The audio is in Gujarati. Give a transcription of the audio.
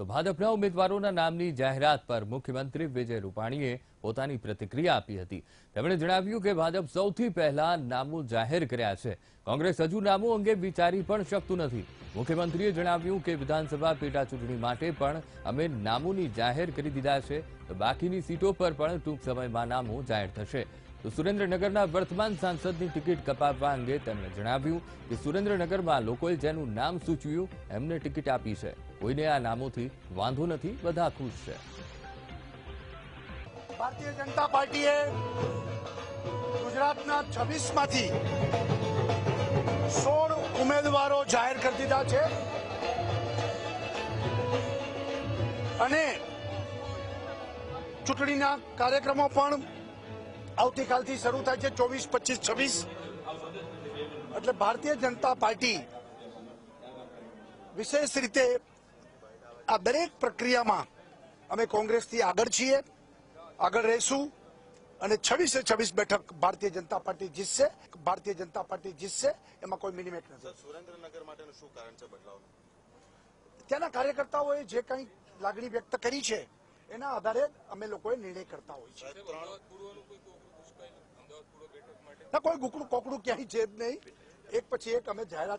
તો ભાજપના ઉમેદવારોના નામની જાહેરાત પર મુખ્યમંત્રી વિજય રૂપાણીએ પોતાની પ્રતિક્રિયા આપી હતી. તેમણે જણાવ્યું કે ભાજપ સૌથી પહેલા નામો જાહેર કર્યા છે. કોંગ્રેસ હજુ નામો અંગે વિચારી પણ શકતું નથી. મુખ્યમંત્રીએ જણાવ્યું કે વિધાનસભા પેટા ચૂંટણી માટે પણ અમે નામોની જાહેર કરી દીધા છે. તો બાકીની સીટો પર પણ ટૂંક સમયમાં નામો જાહેર થશે. તો સુરેન્દ્રનગરના વર્તમાન સાંસદની ટિકિટ કપાવવા અંગે તેમણે જણાવ્યું કે સુરેન્દ્રનગરમાં લોકોએ જેનું નામ સૂચવ્યું, એમને ટિકિટ આપી છે. કોઈને આ નામોથી વાંધો નથી, બધા ખુશ છે. ભારતીય જનતા પાર્ટીએ ગુજરાતના છવ્વીસમાંથી સોળ ઉમેદવારો જાહેર કરી દીધા છે. અને ચૂંટણીના કાર્યક્રમો પણ આવતીકાલથી શરૂ થાય છે ચોવીસ પચીસ છવ્વીસ. એટલે ભારતીય જનતા પાર્ટી વિશેષ રીતે આ દરેક પ્રક્રિયામાં અમે કોંગ્રેસથી આગળ છીએ આગળ રહીશું અને છવ્વીસે છવ્વીસ બેઠક ભારતીય જનતા પાર્ટી જીતશે ભારતીય જનતા પાર્ટી જીતશે એમાં કોઈ મિનિમેટ નથી. સુરેન્દ્રનગર માટેનું શું કારણ છે બદલાવ ત્યાંના કાર્યકર્તાઓએ જે કંઈ લાગણી વ્યક્ત કરી છે એના આધારે અમે લોકોએ નિર્ણય કરતા હોય છે. ના કોઈ ગુકડું કોકડું ક્યાંય છે જ નહીં. એક પછી એક અમે જાહેરાત